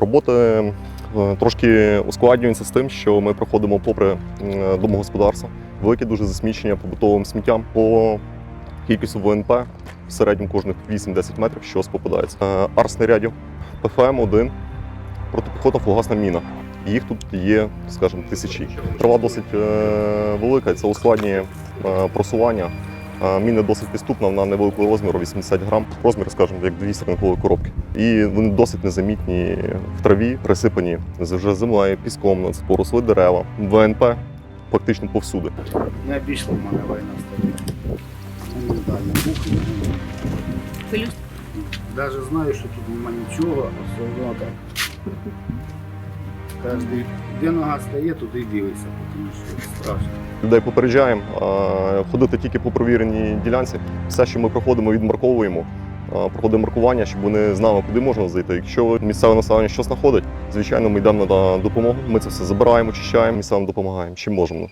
Роботи е, трошки ускладнюються з тим, що ми проходимо попри домогосподарства, велике дуже засмічення побутовим сміттям по кількістю ВНП в середньому кожних 8-10 метрів щось попадається. Е, Арснарядів, ПФМ-1, протипіхотна фугасна міна. Їх тут є, скажімо, тисячі. Трава досить е, велика, це ускладнює просування. Міна досить підступна, вона невеликого розміру, 80 грам. Розмір, скажімо, як дві сірникові коробки. І вони досить незамітні в траві, присипані з вже землею, піском, поросли дерева. ВНП практично повсюди. Не пішла в мене війна стає. Хвилюсь. Навіть знаю, що тут нема нічого, а все одно так. Кожен, де нога стає, туди й дивиться, тому що страшно. Людей попереджаємо ходити тільки по провіреній ділянці. Все, що ми проходимо, відмарковуємо. Проходимо маркування, щоб вони знали, куди можна зайти. Якщо місцеве населення щось знаходить, звичайно, ми йдемо на допомогу. Ми це все забираємо, очищаємо, місцевим допомагаємо. Чим можемо.